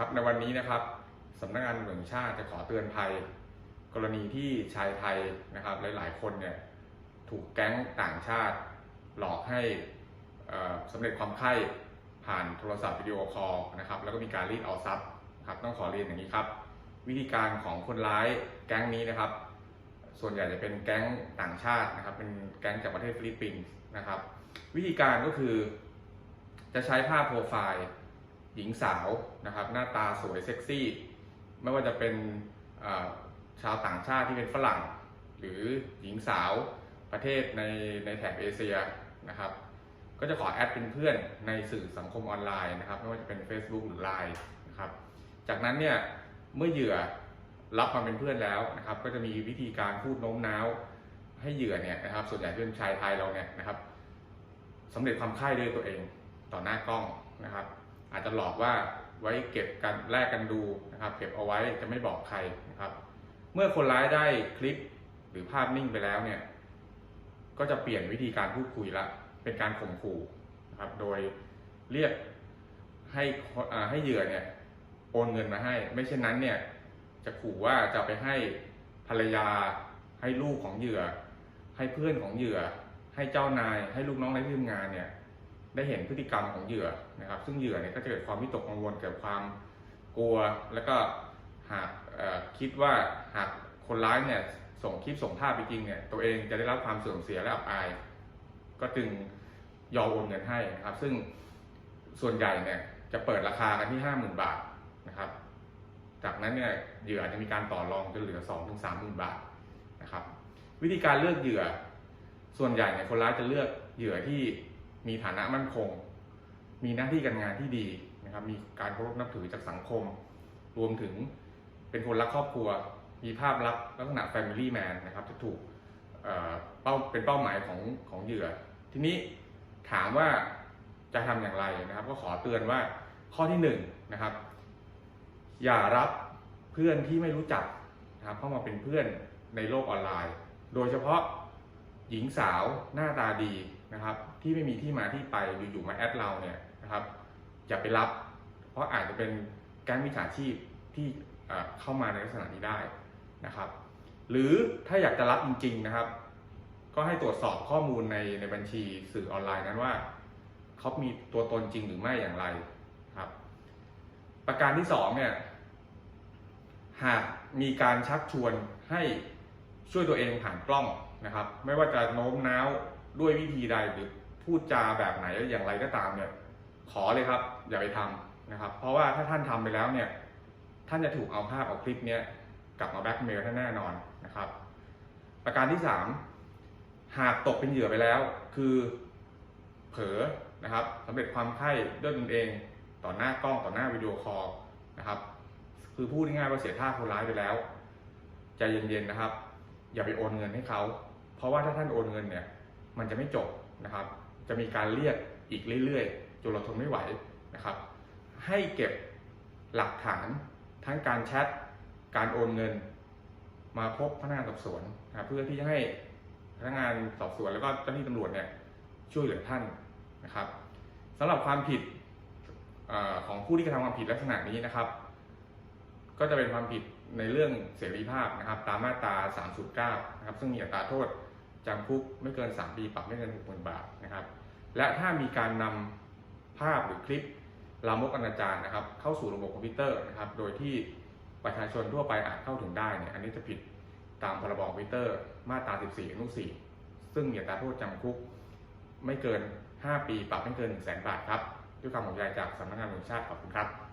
ครับในวันนี้นะครับสำนักงานตำรวจแห่งชาติจะขอเตือนภัย กรณีที่ชายไทยนะครับ หลาย ๆ คนเนี่ยถูกแก๊งต่างชาติ หลอกให้สำเร็จความใคร่ผ่านโทรศัพท์วิดีโอคอลนะครับ แล้วก็มีการรีดเอาทรัพย์ครับต้องขอเรียนอย่างนี้ครับ วิธีการของคนร้ายแก๊งนี้นะครับ ส่วนใหญ่จะเป็นแก๊งต่างชาตินะครับ เป็นแก๊งจากประเทศฟิลิปปินส์นะครับ วิธีการก็คือ จะใช้ภาพโปรไฟล์ หญิงสาวนะครับหน้าตาสวยเซ็กซี่ ไม่ว่าจะเป็นชาวต่างชาติที่เป็นฝรั่ง หรือหญิงสาวประเทศในในแถบเอเชียนะครับ ก็จะขอแอดเป็นเพื่อนในสื่อสังคมออนไลน์นะครับ ไม่ว่าจะเป็น Facebook หรือ Line นะครับ จากนั้นเนี่ยเมื่อเหยื่อรับมาเป็นเพื่อนแล้วนะครับ ก็จะมีวิธีการพูดโน้มน้าว ให้เหยื่อเนี่ยนะครับ ส่วนใหญ่เป็นชายไทยเราเนี่ยนะครับสำเร็จความใคร่ด้วยตัวเองต่อหน้ากล้องนะครับ อาจจะหลอกว่าไว้เก็บกันแลกกันดูนะครับ เก็บเอาไว้จะไม่บอกใครนะครับ เมื่อคนร้ายได้คลิปหรือภาพนิ่งไปแล้วเนี่ย ก็จะเปลี่ยนวิธีการพูดคุยละเป็นการข่มขู่นะครับ โดยเรียกให้ให้เหยื่อเนี่ยโอนเงินมาให้ ไม่เช่นนั้นเนี่ยจะขู่ว่าจะไปให้ภรรยา ให้ลูกของเหยื่อ ให้เพื่อนของเหยื่อ ให้เจ้านาย ให้ลูกน้องในที่ทำงานเนี่ย ได้เห็นพฤติกรรมของเหยื่อนะครับ ซึ่งเหยื่อเนี่ยก็จะเกิดความวิตกกังวลเกิดความกลัว แล้วก็หากคิดว่าหากคนร้ายเนี่ยส่งคลิปส่งภาพไปจริงเนี่ยตัวเองจะได้รับความเสื่อมเสียและอับอาย ก็จึงยอมโอนเงินให้นะครับ ซึ่งส่วนใหญ่เนี่ยจะเปิดราคากันที่ห้าหมื่นบาทนะครับ จากนั้นเนี่ยเหยื่ออาจจะมีการต่อรองจนเหลือสองถึงสามหมื่นบาทนะครับ วิธีการเลือกเหยื่อ ส่วนใหญ่เนี่ยคนร้ายจะเลือกเหยื่อที่ มีฐานะมั่นคง มีหน้าที่การงานที่ดีนะครับ มีการเคารพนับถือจากสังคม รวมถึงเป็นคนรักครอบครัว มีภาพลักษณ์ลักษณะ Family Man นะครับจะถูกเเป้าเป็นเป้าหมายของของเหยื่อ ทีนี้ถามว่าจะทำอย่างไรนะครับ ก็ขอเตือนว่าข้อที่หนึ่งนะครับ อย่ารับเพื่อนที่ไม่รู้จักนะครับเข้ามาเป็นเพื่อนในโลกออนไลน์ โดยเฉพาะ หญิงสาวหน้าตาดีนะครับ ที่ไม่มีที่มาที่ไปอยู่ๆมาแอดเราเนี่ยนะครับอย่าไปรับ เพราะอาจจะเป็นแก๊งมิจฉาชีพที่เอ่อเข้ามาในลักษณะนี้ได้นะครับ หรือถ้าอยากจะรับจริง ๆนะครับ ก็ให้ตรวจสอบข้อมูลในในบัญชีสื่อออนไลน์นั้นว่าเขามีตัวตนจริงหรือไม่อย่างไรครับ ประการที่สองเนี่ยหากมีการชักชวนให้ ช่วยตัวเองผ่านกล้องนะครับ ไม่ว่าจะโน้มน้าวด้วยวิธีใดหรือพูดจาแบบไหนอย่างไรก็ตามเนี่ย ขอเลยครับ อย่าไปทำนะครับ เพราะว่าถ้าท่านทำไปแล้วเนี่ย ท่านจะถูกเอาภาพเอาคลิปเนี้ยกลับมาแบ็กเมลท่านแน่นอนนะครับ ประการที่สามหากตกเป็นเหยื่อไปแล้ว คือเผลอนะครับสำเร็จความไข้ด้วยตนเองต่อหน้ากล้องต่อหน้าวิดีโอคอลนะครับ คือพูดง่ายๆว่าเสียท่าคนร้ายไปแล้ว ใจเย็นๆนะครับ อย่าไปโอนเงินให้เขา เพราะว่าถ้าท่านโอนเงินเนี่ยมันจะไม่จบนะครับ จะมีการเรียกอีกเรื่อยๆจนเราทนไม่ไหวนะครับ ให้เก็บหลักฐานทั้งการแชทการโอนเงิน มาพบพนักงานสอบสวนนะเพื่อที่จะให้พนักงานสอบสวนแล้วก็เจ้าหน้าที่ตำรวจเนี่ยช่วยเหลือท่านนะครับสำหรับความผิดอของผู้ที่กระทำความผิดลักษณะนี้นะครับ ก็จะเป็นความผิดในเรื่องเสรีภาพนะครับ ตามมาตรา 309 นะครับ ซึ่งมีอัตราโทษจำคุกไม่เกิน 3 ปีปรับไม่เกิน 60,000 บาทนะครับ และถ้ามีการนำภาพหรือคลิปลามกอนาจารนะครับ เข้าสู่ระบบคอมพิวเตอร์นะครับ โดยที่ประชาชนทั่วไปอาจเข้าถึงได้เนี่ยอันนี้จะผิดตามพรบคอมพิวเตอร์มาตรา 14อนุ4ซึ่งมีอัตราโทษจำคุกไม่เกิน 5 ปีปรับไม่เกิน 1 0 0 0 0 0บาทครับ ด้วยความห่วงใยจากสำนักงานตำรวจชาติขอบคุณครับ